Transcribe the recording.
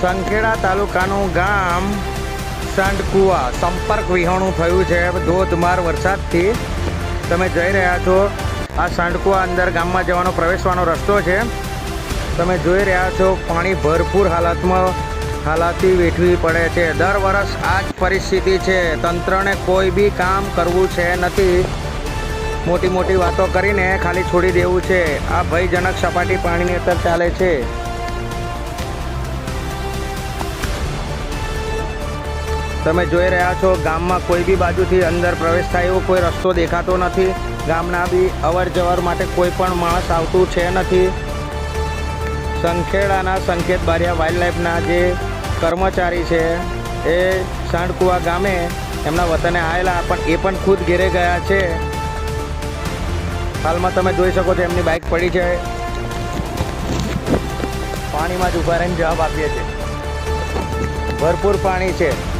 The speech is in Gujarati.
સંખેડા તાલુકાનું ગામ સાંડકુવા. સંપર્ક વિહોણું થયું છે. ધોધમાર વરસાદથી તમે જઈ રહ્યા છો. આ સાંડકુવા અંદર ગામમાં જવાનો, પ્રવેશવાનો રસ્તો છે. તમે જોઈ રહ્યા છો, પાણી ભરપૂર હાલતમાં હાલાતી વેઠવી પડે છે. દર વર્ષ આ જ પરિસ્થિતિ છે. તંત્રને કોઈ બી કામ કરવું છે નથી. મોટી મોટી વાતો કરીને ખાલી છોડી દેવું છે. આ ભયજનક સપાટી પાણીની અંદર ચાલે છે. તમે જોઈ રહ્યા છો, ગામમાં કોઈ બી બાજુથી અંદર પ્રવેશ થાય એવો કોઈ રસ્તો દેખાતો નથી. ગામના બી અવર જવર માટે કોઈ પણ માણસ આવતું છે નથી. સંખેડાના સંકેત બારિયા વાઇલ્ડ લાઈફના જે કર્મચારી છે, એ સાંડકુવા ગામે એમના વતને આવેલા, પણ એ પણ ખુદ ઘેરે ગયા છે. હાલમાં તમે જોઈ શકો છો, એમની બાઇક પડી છે. પાણીમાં જ ઊભા રહીને જવાબ આપીએ છીએ. ભરપૂર પાણી છે.